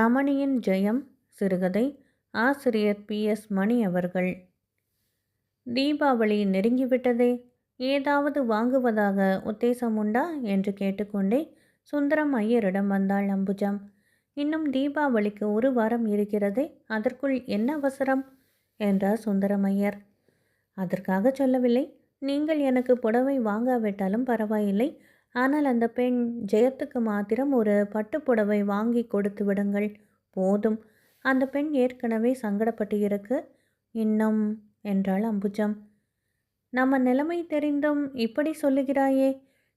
ரமணியின் ஜெயம் சிறுகதை. ஆசிரியர் B. S. மணி அவர்கள். தீபாவளி நெருங்கிவிட்டதே. ஏதாவது வாங்குவதாக உத்தேசம் உண்டா? என்று கேட்டுக்கொண்டே சுந்தரம் ஐயரிடம் வந்தாள் அம்புஜம். இன்னும் தீபாவளிக்கு ஒரு வாரம் இருக்கிறதே. அதற்குள் என்ன அவசரம்? என்றார் சுந்தரம் ஐயர். அதற்காக சொல்லவில்லை. நீங்கள் எனக்கு புடவை வாங்காவிட்டாலும் பரவாயில்லை. ஆனால் அந்த பெண் ஜெயத்துக்கு மாத்திரம் ஒரு பட்டுப் புடவை வாங்கி கொடுத்து விடுங்கள். போதும். அந்த பெண் ஏற்கனவே சங்கடப்பட்டு இருக்கு இன்னும் என்றாள் அம்புஜம். நம்ம நிலைமை தெரிந்தும் இப்படி சொல்லுகிறாயே.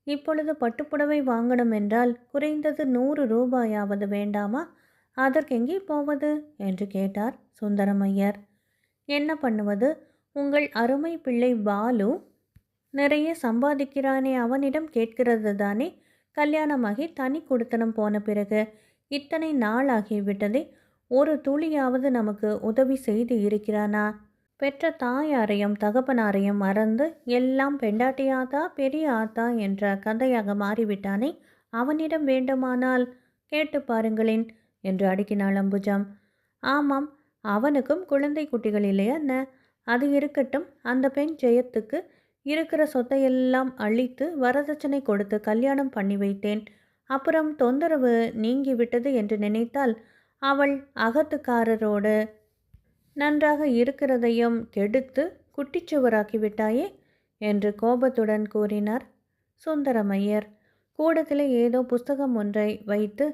இப்பொழுது பட்டுப்புடவை வாங்கணும் என்றால் குறைந்தது நூறு ரூபாயாவது வேண்டாமா? அதற்கெங்கே போவது? என்று கேட்டார் சுந்தரமையர் என்ன பண்ணுவது? உங்கள் அருமை பிள்ளை பாலு நிறைய சம்பாதிக்கிறானே அவனிடம் கேட்கிறது தானே. கல்யாணமாகி தனி கொடுத்தனம் போன பிறகு இத்தனை நாளாகிவிட்டதே ஒரு துளியாவது நமக்கு உதவி செய்து இருக்கிறானா? பெற்ற தாயாரையும் தகப்பனாரையும் மறந்து எல்லாம் பெண்டாட்டியாத்தா பெரிய ஆத்தா என்ற கதையாக மாறிவிட்டானே. அவனிடம் வேண்டுமானால் கேட்டு பாருங்களேன் என்று அடுக்கினாள் அம்புஜம். ஆமாம் அவனுக்கும் குழந்தை குட்டிகள் இல்லையா என்ன? அது இருக்கட்டும் அந்த பெண் ஜெயத்துக்கு இருக்கிற சொத்தையெல்லாம் அழித்து வரதட்சணை கொடுத்து கல்யாணம் பண்ணி வைத்தேன். அப்புறம் தொந்தரவு நீங்கிவிட்டது என்று நினைத்தால் அவள் அகத்துக்காரரோடு நன்றாக இருக்கிறதையும் கெடுத்து குட்டிச்சுவராக்கி விட்டாயே என்று கோபத்துடன் கூறினார் சுந்தரமையர். கூடத்திலே ஏதோ புஸ்தகம் ஒன்றை வைத்து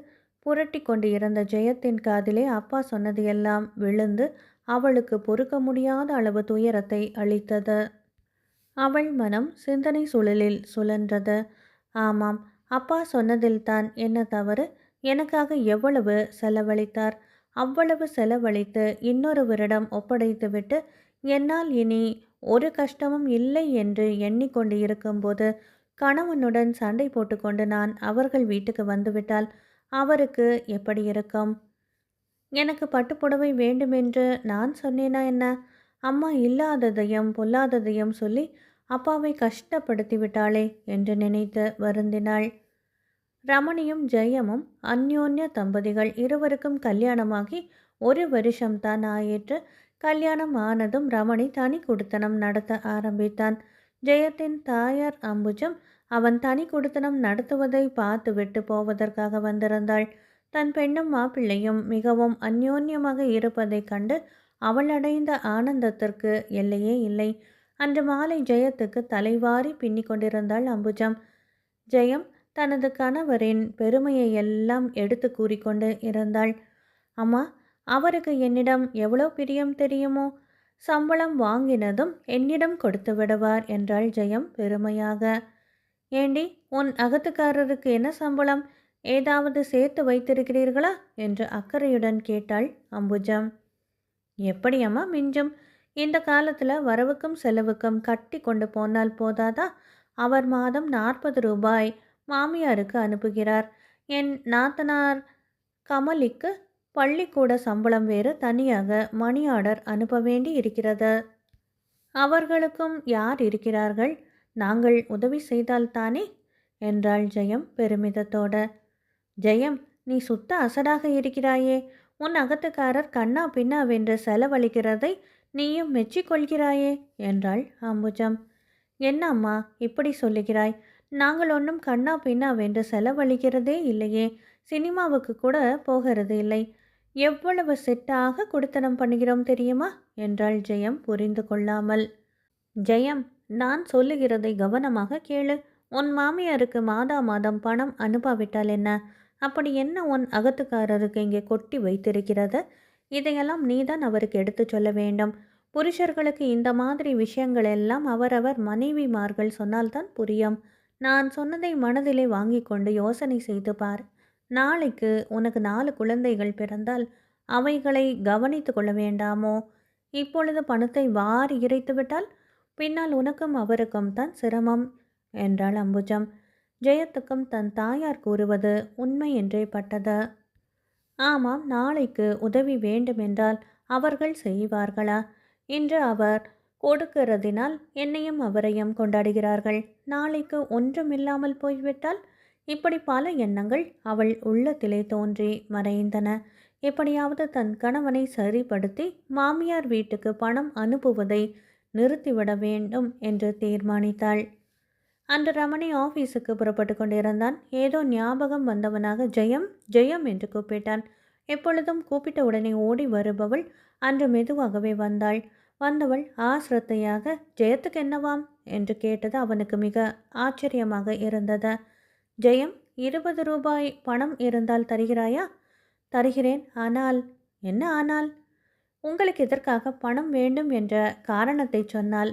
புரட்டி கொண்டு இருந்த ஜெயத்தின் காதிலே அப்பா சொன்னது எல்லாம் விழுந்து அவளுக்கு பொறுக்க முடியாத அளவு துயரத்தை அளித்தது. அவள் மனம் சிந்தனை சுழலில் சுழன்றது. ஆமாம் அப்பா சொன்னதில்தான் என்ன தவறு? எனக்காக எவ்வளவு செலவழித்தார்? அவ்வளவு செலவழித்து இன்னொருவரிடம் ஒப்படைத்துவிட்டு என்னால் இனி ஒரு கஷ்டமும் இல்லை என்று எண்ணிக்கொண்டு இருக்கும்போது கணவனுடன் சண்டை போட்டுக்கொண்டு நான் அவர்கள் வீட்டுக்கு வந்துவிட்டால் அவருக்கு எப்படி இருக்கும்? எனக்கு பட்டுப்புடவை வேண்டுமென்று நான் சொன்னேனா என்ன? அம்மா இல்லாததையும் பொல்லாததையும் சொல்லி அப்பாவை கஷ்டப்படுத்தி விட்டாளே என்று நினைத்து வருந்தினாள். ரமணியும் ஜெயமும் அந்யோன்ய தம்பதிகள் இருவருக்கும் கல்யாணமாகி ஒரு வருஷம்தான் ஆயிற்று. கல்யாணம் ஆனதும் ரமணி தனி குடுத்தனம் நடத்த ஆரம்பித்தான். ஜெயத்தின் தாயார் அம்புஜம் அவன் தனி குடுத்தனம் நடத்துவதை பார்த்து விட்டு போவதற்காக வந்திருந்தாள். தன் பெண்ணும் மாப்பிள்ளையும் மிகவும் அந்யோன்யமாக இருப்பதைக் கண்டு அவள் அடைந்த ஆனந்தத்திற்கு எல்லையே இல்லை. அன்று மாலை ஜெயத்துக்கு தலைவாரி பின்னி கொண்டிருந்தாள் அம்புஜம். ஜெயம் தனது கணவரின் பெருமையை எல்லாம் எடுத்து கூறிக்கொண்டு இருந்தாள். அம்மா அவருக்கு என்னிடம் எவ்வளோ பிரியம் தெரியுமோ? சம்பளம் வாங்கினதும் என்னிடம் கொடுத்து விடுவார் என்றாள் ஜெயம் பெருமையாக. ஏண்டி உன் அகத்துக்காரருக்கு என்ன சம்பளம்? ஏதாவது சேர்த்து வைத்திருக்கிறீர்களா? என்று அக்கறையுடன் கேட்டாள் அம்புஜம். எப்படியம்மா மிஞ்சும்? இந்த காலத்தில் வரவுக்கும் செலவுக்கும் கட்டி கொண்டு போனால் போதாதா? அவர் மாதம் நாற்பது ரூபாய் மாமியாருக்கு அனுப்புகிறார். என் நாத்தனார் கமலிக்கு பள்ளிக்கூட சம்பளம் வேறு தனியாக மணி ஆர்டர் அனுப்ப வேண்டி இருக்கிறது. அவர்களுக்கும் யார் இருக்கிறார்கள்? நாங்கள் உதவி செய்தால்தானே என்றாள் ஜெயம் பெருமிதத்தோட. ஜெயம் நீ சுத்த அசடாக இருக்கிறாயே. உன் அகத்துக்காரர் கண்ணா பின்னா வென்று செலவழிக்கிறதை நீயும் மெச்சிக்கொள்கிறாயே என்றாள் அம்புஜம். என்ன அம்மா இப்படி சொல்லுகிறாய்? நாங்கள் ஒன்றும் கண்ணா பின்னா வென்று செலவழிக்கிறதே இல்லையே. சினிமாவுக்கு கூட போகிறது இல்லை. எவ்வளவு செட்டாக குடுத்தனம் பண்ணுகிறோம் தெரியுமா? என்றாள் ஜெயம் புரிந்து கொள்ளாமல். ஜெயம் நான் சொல்லுகிறதை கவனமாக கேளு. உன் மாமியாருக்கு மாதா மாதம் பணம் அனுப்பாவிட்டால் என்ன? அப்படி என்ன உன் அகத்துக்காரருக்கு இங்கே கொட்டி வைத்திருக்கிறது? இதையெல்லாம் நீதான் அவருக்கு எடுத்து சொல்ல வேண்டும். புருஷர்களுக்கு இந்த மாதிரி விஷயங்கள் எல்லாம் அவரவர் மனைவிமார்கள் சொன்னால்தான் புரியும். நான் சொன்னதை மனதிலே வாங்கி கொண்டு யோசனை செய்து பார். நாளைக்கு உனக்கு நாலு குழந்தைகள் பிறந்தால் அவைகளை கவனித்து கொள்ள வேண்டாமோ? இப்பொழுது பணத்தை வாரி இறைத்துவிட்டால் பின்னால் உனக்கும் அவருக்கும் தான் சிரமம் என்றாள் அம்புஜம். ஜெயத்துக்கும் தன் தாயார் கூறுவது உண்மை என்றே பட்டது. ஆமாம் நாளைக்கு உதவி வேண்டுமென்றால் அவர்கள் செய்வார்களா? இன்று அவர் கொடுக்கிறதினால் என்னையும் அவரையும் கொண்டாடுகிறார்கள். நாளைக்கு ஒன்றுமில்லாமல் போய்விட்டால் இப்படி பல எண்ணங்கள் அவள் உள்ளத்திலே தோன்றி மறைந்தன. எப்படியாவது தன் கணவனை சரிப்படுத்தி மாமியார் வீட்டுக்கு பணம் அனுப்புவதை நிறுத்திவிட வேண்டும் என்று தீர்மானித்தாள். அன்று ரமணி ஆஃபீஸுக்கு புறப்பட்டு கொண்டிருந்தான். ஏதோ ஞாபகம் வந்தவனாக ஜெயம் ஜெயம் என்று கூப்பிட்டான். எப்பொழுதும் கூப்பிட்ட உடனே ஓடி வருபவள் அன்று மெதுவாகவே வந்தாள். வந்தவள் ஆசிரத்தையாக ஜெயத்துக்கு என்னவாம்? என்று கேட்டது அவனுக்கு மிக ஆச்சரியமாக இருந்தது. ஜெயம் இருபது ரூபாய் பணம் இருந்தால் தருகிறாயா? தருகிறேன். ஆனால் என்ன ஆனால்? உங்களுக்கு எதற்காக பணம் வேண்டும் என்ற காரணத்தை சொன்னால்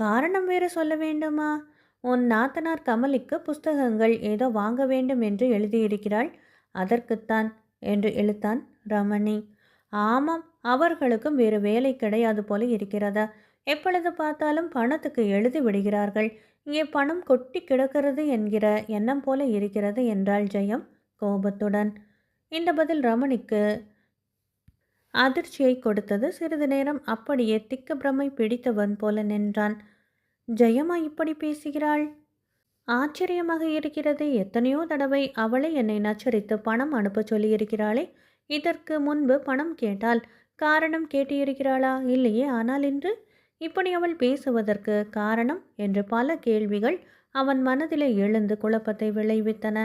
காரணம் வேறு சொல்ல வேண்டுமா? உன் நாத்தனார் கமலிக்கு புஸ்தகங்கள் ஏதோ வாங்க வேண்டும் என்று எழுதியிருக்கிறாள். அதற்குத்தான் என்று இழுத்தான் ரமணி. ஆமாம் அவர்களுக்கும் வேறு வேலை கிடையாது போல இருக்கிறதா? எப்பொழுது பார்த்தாலும் பணத்துக்கு எழுதி விடுகிறார்கள். இங்கே பணம் கொட்டி கிடக்கிறது என்கிற எண்ணம் போல இருக்கிறது என்றாள் ஜெயம் கோபத்துடன். இந்த பதில் ரமணிக்கு அதிர்ச்சியை கொடுத்தது. சிறிது நேரம் அப்படியே திக்க பிரமை பிடித்தவன் போல நின்றான். ஜெயமா இப்படி பேசுகிறாள்? ஆச்சரியமாக இருக்கிறது. எத்தனையோ தடவை அவளை என்னை நச்சரித்து பணம் அனுப்ப சொல்லியிருக்கிறாளே. இதற்கு முன்பு பணம் கேட்டால் காரணம் கேட்டிருக்கிறாளா? இல்லையே. ஆனால் இன்று? இப்படி அவள் பேசுவதற்கு காரணம் என்று பல கேள்விகள் அவன் மனதிலே எழுந்து குழப்பத்தை விளைவித்தன.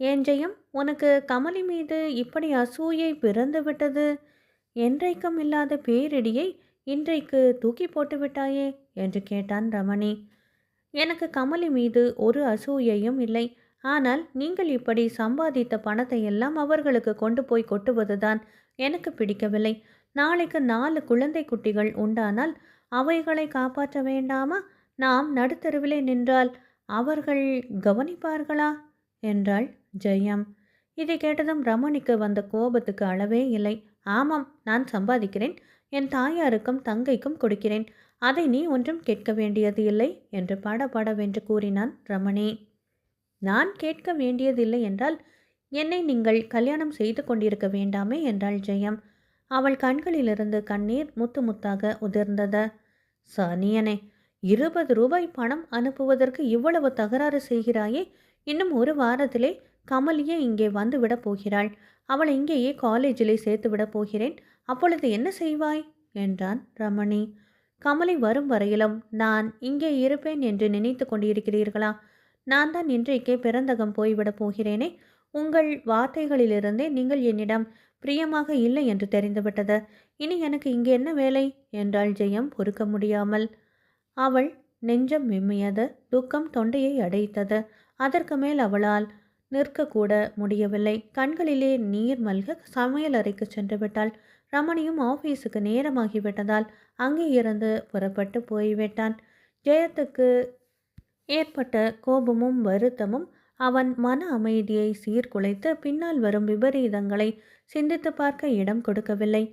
ஏன் ஜெயம்? உனக்கு கமலி மீது இப்படி அசூயை பிறந்து விட்டது? என்றைக்கும் இல்லாத பேரிடியை இன்றைக்கு தூக்கி போட்டு விட்டாயே. என்று கேட்டான் ரமணி. எனக்கு கமலி மீது ஒரு அசூயையும் இல்லை. ஆனால் நீங்கள் இப்படி சம்பாதித்த பணத்தை எல்லாம் அவர்களுக்கு கொண்டு போய் கொட்டுவதுதான் எனக்கு பிடிக்கவில்லை. நாளைக்கு நாலு குழந்தை குட்டிகள் உண்டானால் அவைகளை காப்பாற்ற வேண்டாமா? நாம் நடுத்தருவிலே நின்றால் அவர்கள் கவனிப்பார்களா? என்றாள் ஜெயம். இதை கேட்டதும் ரமணிக்கு வந்த கோபத்துக்கு அளவே இல்லை. ஆமாம் நான் சம்பாதிக்கிறேன். என் தாயாருக்கும் தங்கைக்கும் கொடுக்கிறேன். அதை நீ ஒன்றும் கேட்க வேண்டியது இல்லை என்று படபடவென்று கூறினான் ரமணி. நான் கேட்க வேண்டியதில்லை என்றால் என்னை நீங்கள் கல்யாணம் செய்து கொண்டிருக்க வேண்டாமே என்றாள் ஜெயம். அவள் கண்களிலிருந்து கண்ணீர் முத்து முத்தாக உதிர்ந்தது. சனியனே இருபது ரூபாய் பணம் அனுப்புவதற்கு இவ்வளவு தகராறு செய்கிறாயே. இன்னும் ஒரு வாரத்திலே கமலியே இங்கே வந்து விட போகிறாள். அவள் இங்கேயே காலேஜிலே சேர்த்து விட போகிறேன். அப்பொழுது என்ன செய்வாய்? என்றான் ரமணி. கமலை வரும் வரையிலும் நான் இங்கே இருப்பேன் என்று நினைத்து கொண்டிருக்கிறீர்களா? நான் தான் இன்றைக்கே பிறந்தகம் போய்விடப் போகிறேனே. உங்கள் வார்த்தைகளிலிருந்தே நீங்கள் என்னிடம் பிரியமாக இல்லை என்று தெரிந்துவிட்டது. இனி எனக்கு இங்கே என்ன வேலை? என்றாள் ஜெயம் பொறுக்க முடியாமல். அவள் நெஞ்சம் விம்மியது துக்கம் தொண்டையை அடைத்தது. அதற்கு மேல் அவளால் நிற்கக்கூட முடியவில்லை. கண்களிலே நீர் மல்க சமையலறைக்கு சென்று விட்டாள் ரமணியும் ஆஃபீஸுக்கு நேரமாகிவிட்டதால் அங்கே இருந்து புறப்பட்டு போய்விட்டான். ஜெயத்துக்கு ஏற்பட்ட கோபமும் வருத்தமும் அவன் மன அமைதியை சீர்குலைத்து பின்னால் வரும் விபரீதங்களை சிந்தித்து பார்க்க இடம் கொடுக்கவில்லை.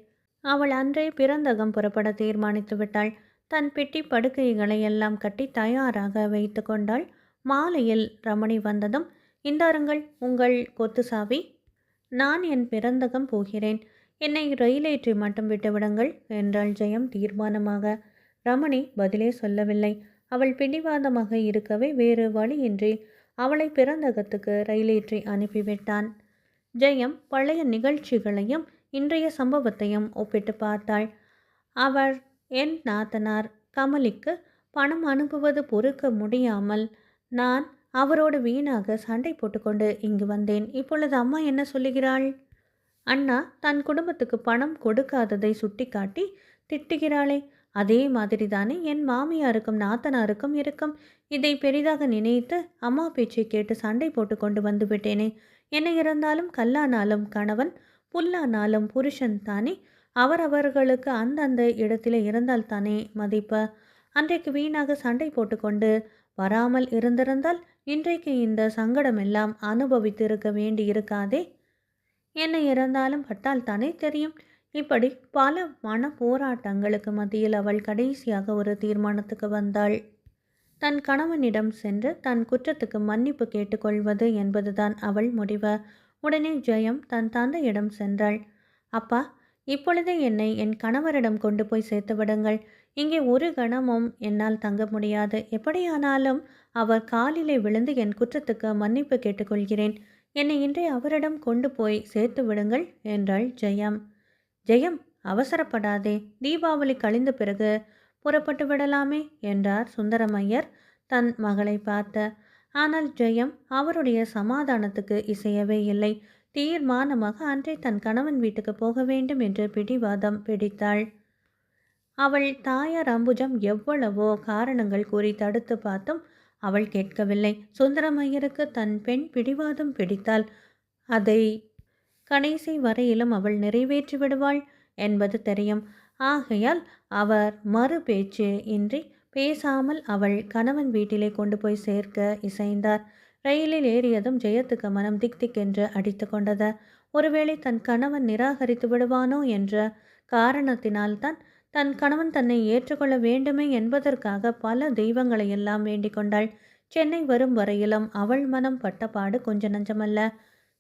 அவள் அன்றே பிறந்தகம் புறப்பட தீர்மானித்து விட்டாள். தன் பெட்டி படுக்கைகளை எல்லாம் கட்டி தயாராக வைத்து கொண்டாள். மாலையில் ரமணி வந்ததும் இந்தாருங்கள் உங்கள் கொத்து சாவி. நான் என் பிறந்தகம் போகிறேன். என்னை ரயிலேற்றி மட்டும் விட்டுவிடுங்கள் என்றாள் ஜெயம் தீர்மானமாக. ரமணி பதிலே சொல்லவில்லை. அவள் பிடிவாதமாக இருக்கவே வேறு வழியின்றி அவளை பிறந்தகத்துக்கு ரயிலேற்றி அனுப்பிவிட்டான். ஜெயம் பழைய நிகழ்ச்சிகளையும் இன்றைய சம்பவத்தையும் ஒப்பிட்டு பார்த்தாள். அவர் என் நாத்தனார் கமலிக்கு பணம் அனுப்புவது பொறுக்க முடியாமல் நான் அவரோடு வீணாக சண்டை போட்டுக்கொண்டு இங்கு வந்தேன். இப்பொழுது அம்மா என்ன சொல்லுகிறாள்? அண்ணா தன் குடும்பத்துக்கு பணம் கொடுக்காததை சுட்டிக்காட்டி திட்டுகிறாளே. அதே மாதிரி தானே என் மாமியாருக்கும் நாத்தனாருக்கும் இருக்கும். இதை பெரிதாக நினைத்து அம்மா பேச்சை கேட்டு சண்டை போட்டு கொண்டு வந்து விட்டேனே. என்ன இருந்தாலும் கல்லானாலும் கணவன் புல்லானாலும் புருஷன் தானே. அவரவர்களுக்கு அந்தந்த இடத்திலே இருந்தால் தானே மதிப்ப. அன்றைக்கு வீணாக சண்டை போட்டுக்கொண்டு வராமல் இருந்திருந்தால் இன்றைக்கு இந்த சங்கடமெல்லாம் அனுபவித்திருக்க வேண்டி இருக்காதே என்ன இருந்தாலும் பட்டால் தானே தெரியும். இப்படி பல மன போராட்டங்களுக்கு மத்தியில் அவள் கடைசியாக ஒரு தீர்மானத்துக்கு வந்தாள். தன் கணவனிடம் சென்று தன் குற்றத்துக்கு மன்னிப்பு கேட்டுக்கொள்வது என்பதுதான் அவள் முடிவு. உடனே ஜெயம் தன் தந்தையிடம் சென்றாள். அப்பா இப்பொழுதே என்னை என் கணவரிடம் கொண்டு போய் சேர்த்து விடுங்கள் இங்கே ஒரு கணமும் என்னால் தங்க முடியாது. எப்படியானாலும் அவர் காலிலே விழுந்து என் குற்றத்துக்கு மன்னிப்பு கேட்டுக்கொள்கிறேன். என்னை இன்றே அவரிடம் கொண்டு போய் சேர்த்து விடுங்கள் என்றாள் ஜெயம். ஜெயம் அவசரப்படாதே தீபாவளி கழிந்த பிறகு புறப்பட்டு விடலாமே என்றார் சுந்தரமையர் தன் மகளை பார்த்த. ஆனால் ஜெயம் அவருடைய சமாதானத்துக்கு இசையவே இல்லை. தீர்மானமாக அன்றே தன் கணவன் வீட்டுக்கு போக வேண்டும் என்று பிடிவாதம் பிடித்தாள். அவள் தாயார் அம்புஜம் எவ்வளவோ காரணங்கள் கூறி தடுத்து பார்த்தும் அவள் கேட்கவில்லை. சுந்தரமையருக்கு தன் பெண் பிடிவாதம் பிடித்தால் அதை கடைசி வரையிலும் அவள் நிறைவேற்றி விடுவாள் என்பது தெரியும். ஆகையால் அவர் மறு பேச்சு இன்றி பேசாமல் அவள் கணவன் வீட்டிலே கொண்டு போய் சேர்க்க இசைந்தார். ரயிலில் ஏறியதும் ஜெயத்துக்கு மனம் திக் திக் என்று அடித்து கொண்டது. ஒருவேளை தன் கணவன் நிராகரித்து விடுவானோ என்ற காரணத்தினால்தான் தன் கணவன் தன்னை ஏற்றுக்கொள்ள வேண்டுமே என்பதற்காக பல தெய்வங்களை எல்லாம் வேண்டிக் கொண்டாள். சென்னை வரும் வரையிலும் அவள் மனம் பட்டபாடு கொஞ்ச நஞ்சமல்ல.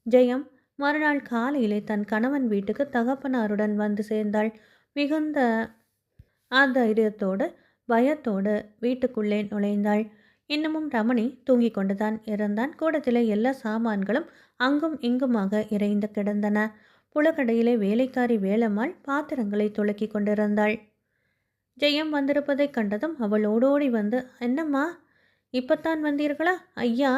ஜெயம் மறுநாள் காலையிலே தன் கணவன் வீட்டுக்கு தகப்பனாருடன் வந்து சேர்ந்தாள். மிகுந்த ஆதைரியத்தோடு பயத்தோடு வீட்டுக்குள்ளே நுழைந்தாள். இன்னமும் ரமணி தூங்கிக் கொண்டுதான் இருந்தான். கூடத்திலே எல்லா சாமான்களும் அங்கும் இங்குமாக இறைந்து கிடந்தன. புலக்கடையிலே வேலைக்காரி வேலம்மாள் பாத்திரங்களை துளக்கி கொண்டிருந்தாள். ஜெயம் வந்திருப்பதைக் கண்டதும் அவள் ஓடோடி வந்து என்னம்மா இப்பத்தான் வந்தீர்களா? ஐயா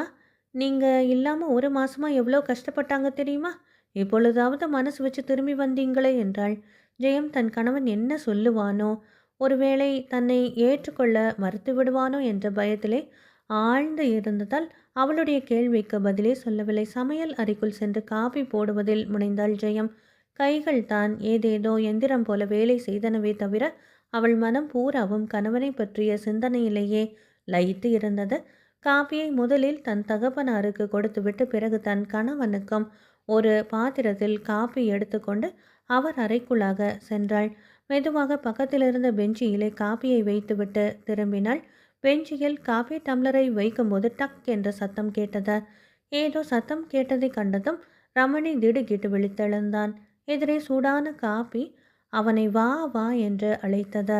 நீங்கள் இல்லாமல் ஒரு மாதமாக எவ்வளோ கஷ்டப்பட்டாங்க தெரியுமா? இப்பொழுதாவது மனசு வச்சு திரும்பி வந்தீங்களே என்றாள். ஜெயம் தன் கணவன் என்ன சொல்லுவானோ ஒருவேளை தன்னை ஏற்றுக்கொள்ள மறுத்து விடுவானோ என்ற பயத்திலே ஆழ்ந்து இருந்ததால் அவளுடைய கேள்விக்கு பதிலே சொல்லவில்லை. சமையல் அறைக்குள் சென்று காபி போடுவதில் முனைந்தாள் ஜெயம். கைகள் தான் ஏதேதோ எந்திரம் போல வேலை செய்தனவே தவிர அவள் மனம் பூராவும் கணவனை பற்றிய சிந்தனையிலேயே லயித்து இருந்தது. காபியை முதலில் தன் தகப்பனாருக்கு கொடுத்துவிட்டு பிறகு தன் கணவனுக்கும் ஒரு பாத்திரத்தில் காபி எடுத்துக்கொண்டு அவர் அறைக்குள்ளாக சென்றாள். மெதுவாக பக்கத்தில் இருந்த பெஞ்சியிலே காப்பியை வைத்துவிட்டு திரும்பினாள். பெஞ்சியில் காபி டம்ளரை வைக்கும்போது டக் என்ற சத்தம் கேட்டது. ஏதோ சத்தம் கேட்டதை கண்டதும் ரமணி திடுகிட்டு விழித்தெழுந்தான். எதிரே சூடான காபி அவனை வா வா என்று அழைத்தது.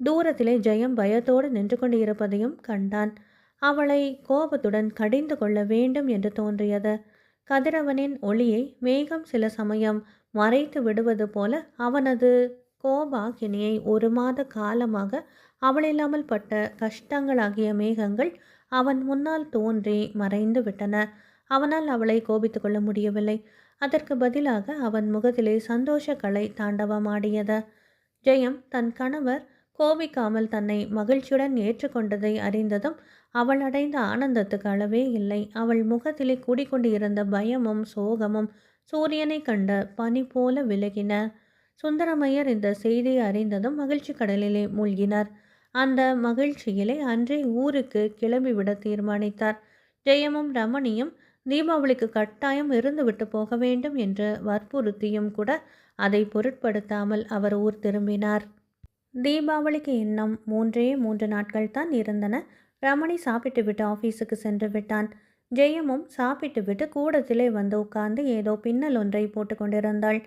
தூரத்திலே ஜெயம் பயத்தோடு நின்று கொண்டு இருப்பதையும் கண்டான். அவளை கோபத்துடன் கடிந்து கொள்ள வேண்டும் என்று தோன்றியது. கதிரவனின் ஒளியை மேகம் சில சமயம் மறைத்து விடுவது போல அவனது கோபாகினியை ஒரு மாத காலமாக அவளில்லாமல் பட்ட கஷ்டங்களாகிய மேகங்கள் அவன் முன்னால் தோன்றி மறைந்து விட்டன. அவனால் அவளை கோபித்து கொள்ள முடியவில்லை. அதற்கு பதிலாக அவன் முகத்திலே சந்தோஷ கலை தாண்டவமாடியது ஜெயம் தன் கணவர் கோபிக்காமல் தன்னை மகிழ்ச்சியுடன் ஏற்றுக்கொண்டதை அறிந்ததும் அவள் அடைந்த ஆனந்தத்துக்கு அளவே இல்லை. அவள் முகத்திலே கூடிக்கொண்டு இருந்த பயமும் சோகமும் சூரியனை கண்ட பனி போல விலகின. சுந்தரமையர் இந்த செய்தியை அறிந்ததும் மகிழ்ச்சி கடலிலே மூழ்கினார். அந்த மகிழ்ச்சியிலே அன்றே ஊருக்கு கிளம்பிவிட தீர்மானித்தார். ஜெயமும் ரமணியும் தீபாவளிக்கு கட்டாயம் இருந்துவிட்டு போக வேண்டும் என்று வற்புறுத்தியும் கூட அதை பொருட்படுத்தாமல் அவர் ஊர் திரும்பினார். தீபாவளிக்கு இன்னும் மூன்றே மூன்று நாட்கள் தான் இருந்தன. ரமணி சாப்பிட்டு விட்டு ஆஃபீஸுக்கு சென்று விட்டான். ஜெயமும் சாப்பிட்டு விட்டு கூடத்திலே வந்து உட்கார்ந்து ஏதோ பின்னல் ஒன்றை போட்டுக்கொண்டிருந்தாள்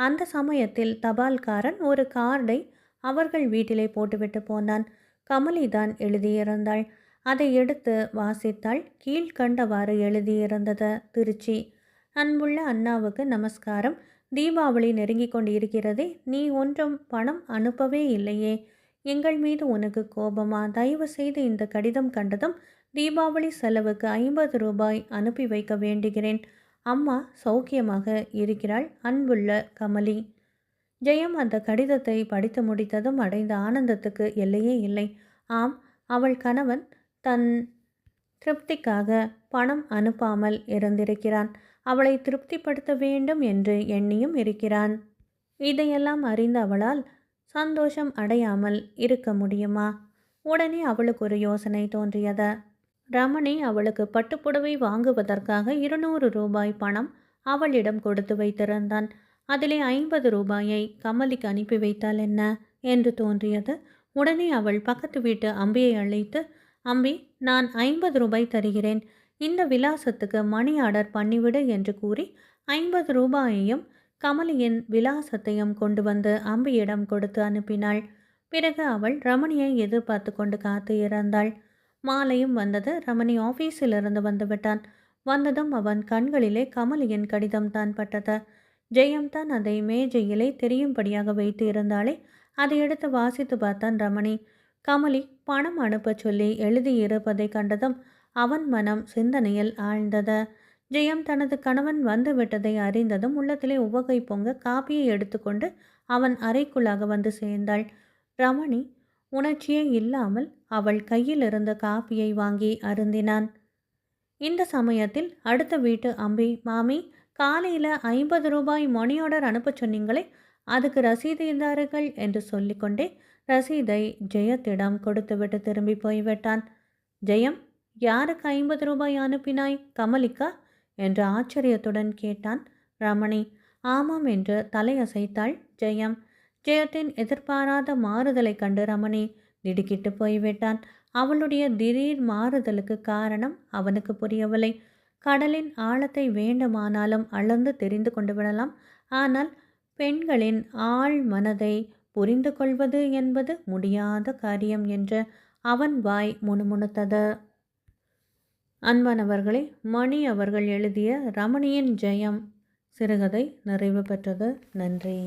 அந்த சமயத்தில் தபால்காரன் ஒரு கார்டை அவர்கள் வீட்டிலே போட்டுவிட்டு போனான். கமலி தான் எழுதியிருந்தாள். அதை எடுத்து வாசித்தாள். கீழ்கண்டவாறு எழுதியிருந்தது திருச்சி. அன்புள்ள அண்ணாவுக்கு நமஸ்காரம். தீபாவளி நெருங்கி கொண்டு இருக்கிறதே நீ ஒன்றும் பணம் அனுப்பவே இல்லையே. எங்கள் மீது உனக்கு கோபமா? தயவு செய்து இந்த கடிதம் கண்டதும் தீபாவளி செலவுக்கு ஐம்பது ரூபாய் அனுப்பி வைக்க வேண்டுகிறேன். அம்மா சௌக்கியமாக இருக்கிறாள். அன்புள்ள கமலி. ஜெயம் அந்த கடிதத்தை படித்து முடித்ததும் அடைந்த ஆனந்தத்துக்கு எல்லையே இல்லை. ஆம் அவள் கணவன் தன் திருப்திக்காக பணம் அனுப்பாமல் இருந்திருக்கிறான் அவளை திருப்திப்படுத்த வேண்டும் என்று எண்ணியும் இருக்கிறான். இதையெல்லாம் அறிந்த அவளால் சந்தோஷம் அடையாமல் இருக்க முடியுமா? உடனே அவளுக்கு ஒரு யோசனை தோன்றியது. ரமணி அவளுக்கு பட்டுப்புடவை வாங்குவதற்காக இருநூறு ரூபாய் பணம் அவளிடம் கொடுத்து வைத்திருந்தான். அதிலே ஐம்பது ரூபாயை கமலிக்கு அனுப்பி வைத்தால் என்ன? என்று தோன்றியது. உடனே அவள் பக்கத்து வீட்டு அம்பியை அழைத்து அம்பி நான் ஐம்பது ரூபாய் தருகிறேன். இந்த விலாசத்துக்கு மணி ஆர்டர் பண்ணிவிடு என்று கூறி ஐம்பது ரூபாயையும் கமலியின் விலாசத்தையும் கொண்டு வந்து அம்பியிடம் கொடுத்து அனுப்பினாள். பிறகு அவள் ரமணியை எதிர்பார்த்து கொண்டு காத்து இறந்தாள். மாலையும் வந்தது. ரமணி ஆஃபீஸிலிருந்து வந்துவிட்டான். வந்ததும் அவன் கண்களிலே கமலியின் கடிதம் தான் பட்டது. ஜெயம் தான் அதை மேஜையிலே தெரியும்படியாக வைத்து இருந்தாலே அதை எடுத்து வாசித்து பார்த்தான் ரமணி. கமலி பணம் அனுப்பச் சொல்லி எழுதியிருப்பதை கண்டதும் அவன் மனம் சிந்தனையில் ஆழ்ந்தது. ஜெயம் தனது கணவன் வந்து விட்டதை அறிந்ததும் உள்ளத்திலே உவகை பொங்க காப்பியை எடுத்துக்கொண்டு அவன் அறைக்குள்ளாக வந்து சேர்ந்தாள். ரமணி உணர்ச்சியே இல்லாமல் அவள் கையில் இருந்த காப்பியை வாங்கி அருந்தினான். இந்த சமயத்தில் அடுத்த வீட்டு அம்பி மாமி காலையில் ஐம்பது ரூபாய் மணி ஆர்டர் அனுப்பச் சொன்னீங்களே அதுக்கு ரசீது இருந்தார்கள் என்று சொல்லிக்கொண்டே ரசீதை ஜெயத்திடம் கொடுத்துவிட்டு திரும்பி போய்விட்டான். ஜெயம் யாருக்கு ஐம்பது ரூபாய் அனுப்பினாய் கமலிக்கா? என்று ஆச்சரியத்துடன் கேட்டான் ரமணி. ஆமாம் என்று தலையசைத்தாள் ஜெயம். ஜெயத்தின் எதிர்பாராத மாறுதலை கண்டு ரமணி திடுக்கிட்டு போய்விட்டான். அவளுடைய திடீர் மாறுதலுக்கு காரணம் அவனுக்கு புரியவில்லை. கடலின் ஆழத்தை வேண்டுமானாலும் அளந்து தெரிந்து கொண்டு விடலாம். ஆனால் பெண்களின் ஆழ் மனதை புரிந்து கொள்வது என்பது முடியாத காரியம் என்று அவன் வாய் முணுமுணுத்தது. அன்பானவர்களே மணி அவர்கள் எழுதிய ரமணியின் ஜெயம் சிறுகதை நிறைவு பெற்றது. நன்றி.